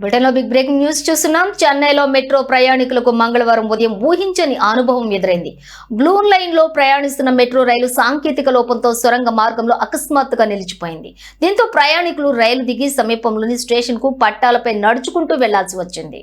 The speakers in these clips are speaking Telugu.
బ్రిటన్లో బిగ్ బ్రేకింగ్ న్యూస్ చూస్తున్నాం. చెన్నైలో మెట్రో ప్రయాణికులకు మంగళవారం ఉదయం ఊహించని అనుభవం ఎదురైంది. బ్లూన్ లైన్లో ప్రయాణిస్తున్న మెట్రో రైలు సాంకేతిక లోపంతో సొరంగ మార్గంలో అకస్మాత్తుగా నిలిచిపోయింది. దీంతో ప్రయాణికులు రైలు దిగి సమీపంలోని స్టేషన్కు పట్టాలపై నడుచుకుంటూ వెళ్ళాల్సి వచ్చింది.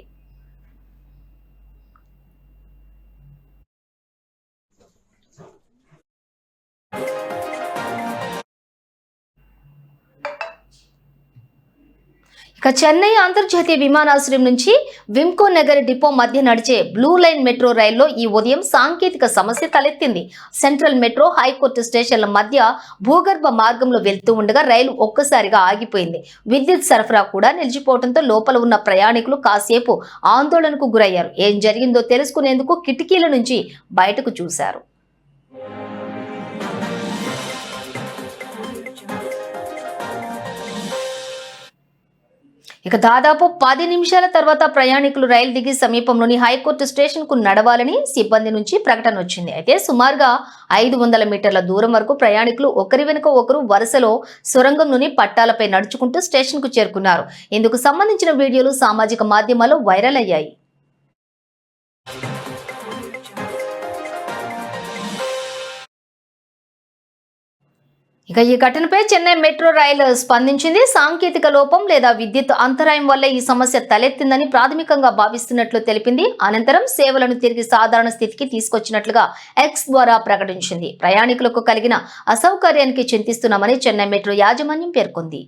ఇక చెన్నై అంతర్జాతీయ విమానాశ్రయం నుంచి విమ్కో నగర్ డిపో మధ్య నడిచే బ్లూ లైన్ మెట్రో రైల్లో ఈ ఉదయం సాంకేతిక సమస్య తలెత్తింది. సెంట్రల్ మెట్రో హైకోర్టు స్టేషన్ల మధ్య భూగర్భ మార్గంలో వెళ్తూ ఉండగా రైలు ఒక్కసారిగా ఆగిపోయింది. విద్యుత్ సరఫరా కూడా నిలిచిపోవడంతో లోపల ఉన్న ప్రయాణికులు కాసేపు ఆందోళనకు గురయ్యారు. ఏం జరిగిందో తెలుసుకునేందుకు కిటికీల నుంచి బయటకు చూశారు. ఇక దాదాపు పది నిమిషాల తర్వాత ప్రయాణికులు రైలు దిగి సమీపంలోని హైకోర్టు స్టేషన్కు నడవాలని సిబ్బంది నుంచి ప్రకటన వచ్చింది. అయితే సుమారుగా ఐదు వందల మీటర్ల దూరం వరకు ప్రయాణికులు ఒకరి వెనుక ఒకరు వరుసలో సొరంగంలోని పట్టాలపై నడుచుకుంటూ స్టేషన్కు చేరుకున్నారు. ఇందుకు సంబంధించిన వీడియోలు సామాజిక మాధ్యమాల్లో వైరల్ అయ్యాయి. ఇక ఈ ఘటనపై చెన్నై మెట్రో రైలు స్పందించింది. సాంకేతిక లోపం లేదా విద్యుత్ అంతరాయం వల్ల ఈ సమస్య తలెత్తిందని ప్రాథమికంగా భావిస్తున్నట్లు తెలిపింది. అనంతరం సేవలను తిరిగి సాధారణ స్థితికి తీసుకొచ్చినట్లుగా ఎక్స్ ద్వారా ప్రకటించింది. ప్రయాణికులకు కలిగిన అసౌకర్యానికి చింతిస్తున్నామని చెన్నై మెట్రో యాజమాన్యం పేర్కొంది.